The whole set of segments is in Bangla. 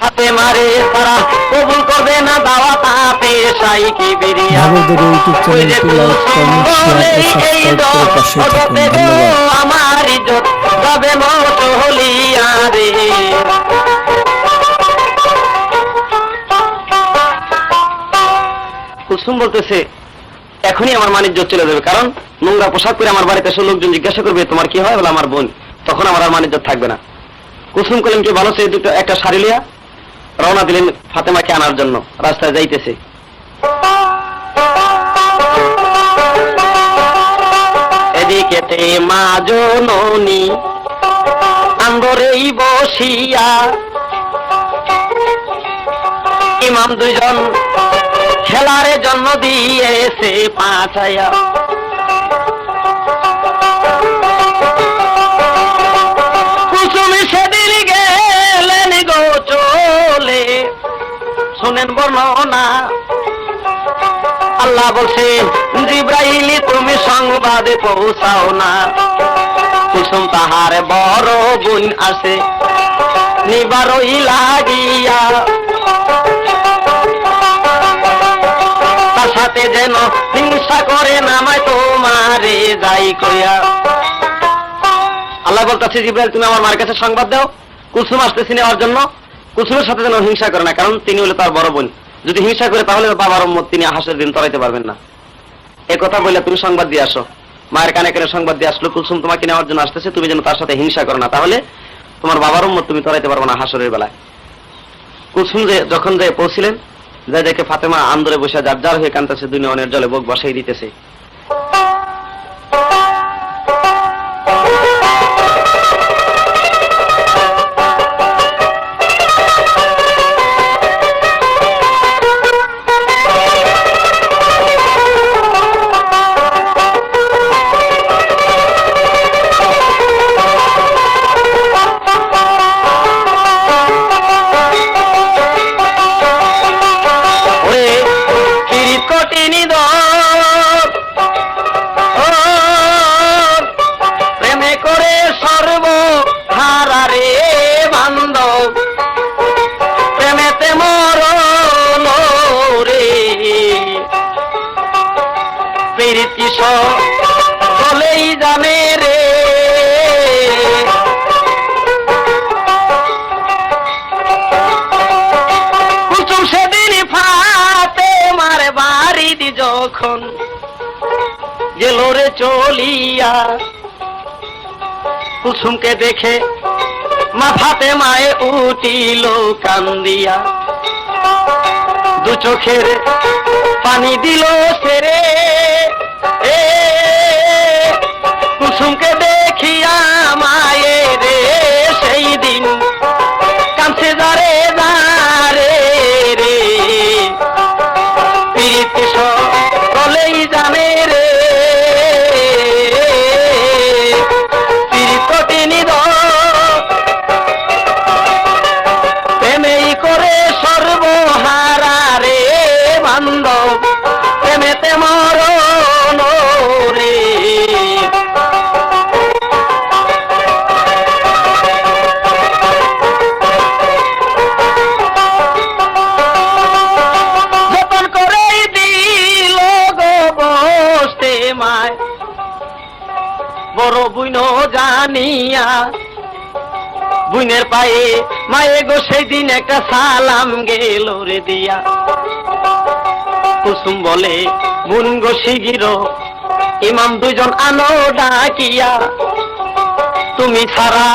হাতে মারে তারা কবুল করবে না দাওয়া তাতে সাই কি বেরিয়া ভাগবতের ইউটিউব চ্যানেলটি লাইক কমেন্ট শেয়ার ও সাবস্ক্রাইব করে পাশে থাকুন। ধন্যবাদ। আমার ইজ্জত যাবে মত হলিয়া রে কুসুম বলতেছে এখনই আমার মানিজ্য চলে যাবে কারণ নোংরা পোশাক পরে আমার বাড়িতে এসে লোকজন জিজ্ঞাসা করবে তোমার কি হয়? বলে আমার বোন। তখন আমার আর মানিজ্য থাকবে না। কুসুম করলেন কি ভালো সে দুটো একটা শাড়ি লিয়া রওনা দিলেন ফাতেমাকে আনার জন্য। রাস্তায় যাইতেছে। মা আন্দরেই বসিয়া ইমাম দুইজন খেলারে জন্ম দিয়েছে পাঁচায়া শোনেন বর্ণনা। আল্লাহ বলছে জিব্রাইলি, তুমি সংবাদে পৌঁছাও না কুসুম তাহার বড় গুণ আছে নিবারই লাগিয়া তার সাথে যেন হিংসা করে নামায় তোমারে যাই কইয়া আল্লাহ বলতেছে, জিব্রাইল, তুমি আমার মার কাছে সংবাদ দাও। কুসুম আসতেছি নেওয়ার জন্য। কুসুমের সাথে যেন হিংসা করে না, কারণ তিনি হলো তার বড় বোন। যদি হিংসা করে, তাহলে বাবার মত তিনি হাসের দিন তরাইতে পারবেন না। এ কথা বলে তুমি সংবাদ দিয়ে আসো। মায়ের কানে কানে সংবাদ দিয়ে আসলো কুসুম তোমাকে নেওয়ার জন্য আসতেছে, তুমি যেন তার সাথে হিংসা করো না। তাহলে তোমার বাবার মত তুমি তরাইতে পারবে না হাসরের বেলায়। কুসুম যে যখন যে পৌঁছিলেন, যে দেখে ফাতেমা আন্দরে বসে যার যার হয়ে কানতেছে দুই নয়নের জলে বুক বসাই দিতেছে। প্রীতি বলেই জানে রে। কুসুম সেদিন ফাতে মার বাড়ি যখন গেল রে চলিয়া। কুসুমকে দেখে মাথাতে মায়ে উঠিল কান্দিয়া। দু চোখের পানি দিল সেরে। প্রেমেতে মরণ রে যতন করেই দিল গো বসতে মায়, বড় বুইন জানিয়া, বুইনের পায়ে মায়ে গো সেই দিন একটা সালাম গেল রে দিয়া। কুসুম বলে, মুন শিগির, ইমাম দুজন আনো ডাকিয়া, তুমি ছাড়া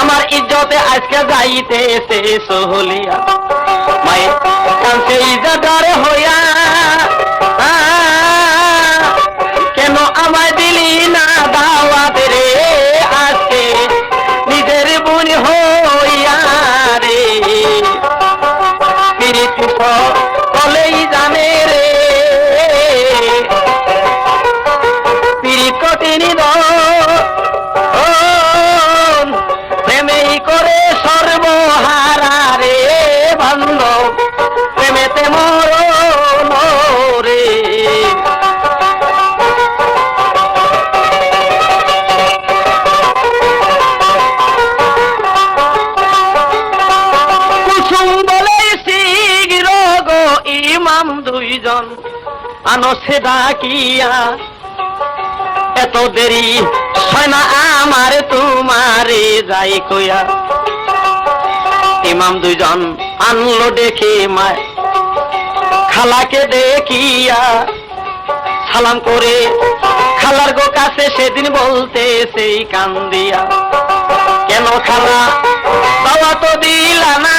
আমার ইজ্জতে আজকে যাইতে যাইতেছে সহলিয়া। মায়ের কাছে ইজাদার হইয়া নিব প্রেমেই করে সর্বহারা রে ভান্ড প্রেমেতে মর রে কুসুম বলে শিগ রোগ ইমাম দুইজন। আনসে ডাকিয়া এত দেরি হয় না আমার তোমারে যাই কইয়া ইমাম দুইজন আনলো ডেকে মায়, খালাকে দেখিয়া সালাম করে, খালার গো কাছে সেদিন বলতে সেই কান্দিয়া, কেন খালা বাবা তো দিলা না?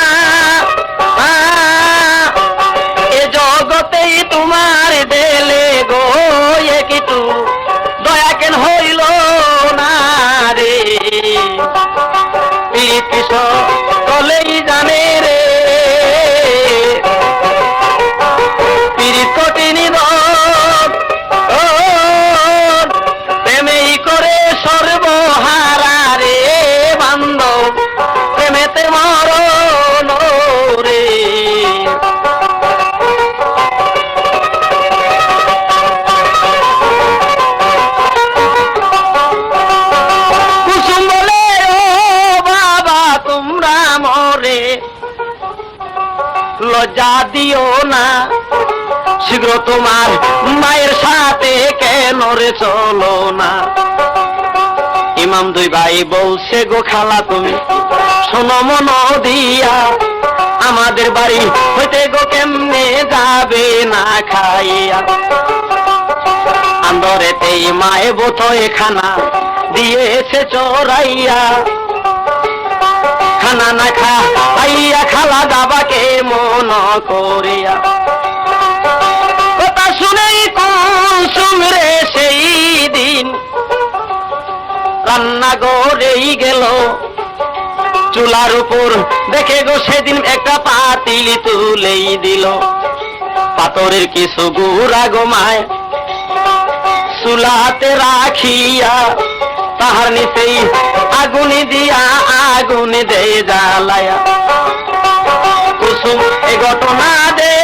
Oh! লজ্জা দিও না। শীঘ্র তোমার মায়ের সাথে কেন রে চলো না? ইমাম দুই ভাই বলছে, গো খালা তুমি, শোনো মন দিয়া, আমাদের বাড়ি হইতে গো কেমনে যাবে না খাইয়া? আন্দরেতেই মায়ে বোথয়ে খানা দিয়েছে চোরাইয়া খানা না খা আইয়া খালা দাবাকে মন করিয়া। কথা শুনেই কুসুম রে সেই দিন রান্না গড়েই গেল। চুলার উপর দেখে গো সেদিন একটা পাতিল তুলেই দিল। পাথরের কিছু গুড়া গোমায় চুলাতে রাখিয়া তাহার নিচেই আগুনি দিয়া আগুনি দে জ্বালায়া। কুসুম এ ঘটনা দেখিয়া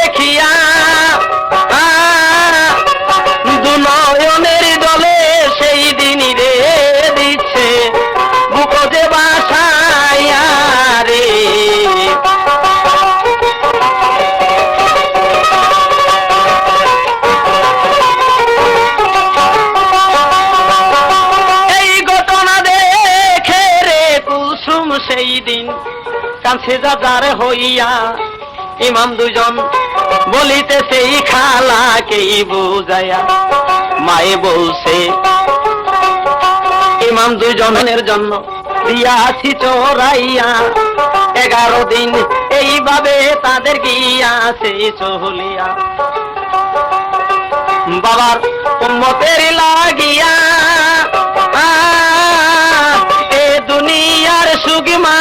যাজার হইয়া ইমাম দুজন বলিতে সেই খালাকেই বুঝায়া মায়ে বলছে, ইমাম দুজনের জন্য দিয়াছি চোরাইয়া, এগারো দিন এইভাবে তাদের গিয়াছে চলিয়া। বাবার উম্মতের লাগিয়া এ দুনিয়ার সুগমা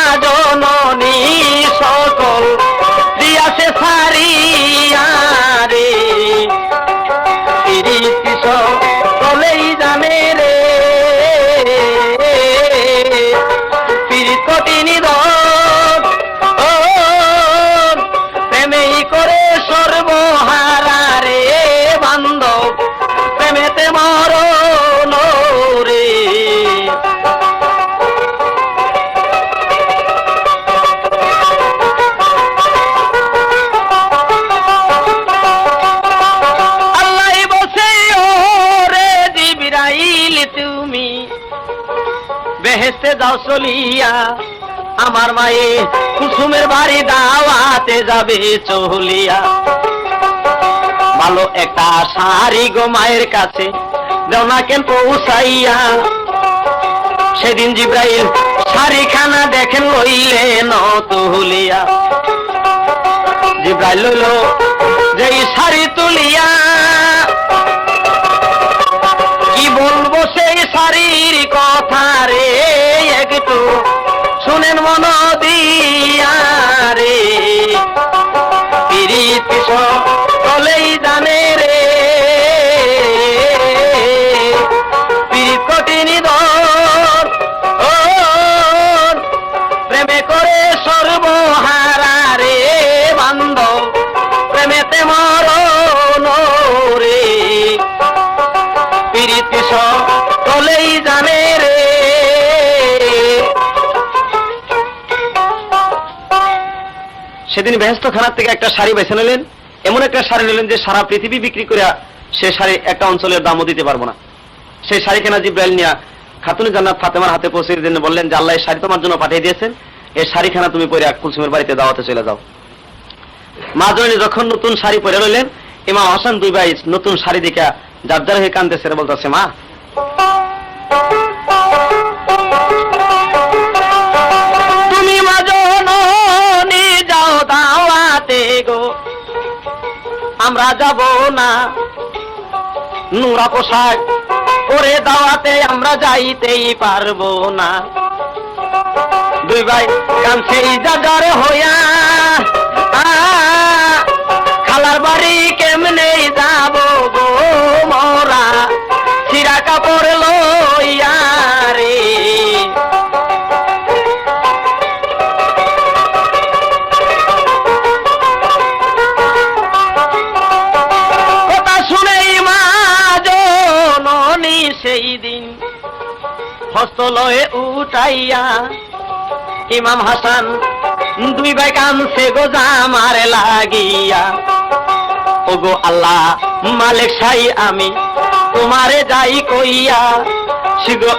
বেহেস্তে যাও চলিয়া। আমার মায়ে কুসুমের বাড়ি দাওয়াতে যাবে চলিয়া। ভালো একটা শাড়ি গো মায়ের কাছে যাও কেন পৌঁছাইয়া। সেদিন জিব্রাইল শাড়ি খানা দেখেন লইলে ন তুলিয়া জিব্রাইল লইল, যেই শাড়ি তুলিয়া শাড়ির কথা রে একটু শুনেন মন দিয়া পিরিত তলেই দানে রে সেদিন ব্যস্ত খানার থেকে একটা শাড়ি বেছে নিলেন। এমন একটা শাড়ি নিলেন যে সারা পৃথিবী বিক্রি করে সে শাড়ি একটা অঞ্চলের দামও দিতে পারব না। সেই শাড়ি কেনা জিব্রাইল নিয়া খাতুন জান্নাত ফাতেমার হাতে পৌঁছে দিন বললেন, যে আল্লাহ এই শাড়ি তোমার জন্য পাঠিয়ে দিয়েছেন। এই শাড়িখানা তুমি পরে কুলসুমের বাড়িতে দাওয়াতে চলে যাও। মা জননী যখন নতুন শাড়ি পরে রইলেন, ইমাম হাসান দুই ভাই নতুন শাড়ি দেখা যার যার হয়ে কানতেছে আর বলতেছে, মা গো, আমরা যাব না। নোংরা পোশাক ওরে দাওয়াতে আমরা যাইতেই পারব না। দুই ভাই কানছেই জাগার হইয়া খালার বাড়ি কেমনে দিন। হস্ত লয়ে উঠাইয়া ইমাম হাসান দুই ভাই কানছে গো জামারে লাগিয়া। ওগো আল্লাহ, মালিক সাই আমি, তোমারে যাই কইয়া শিগো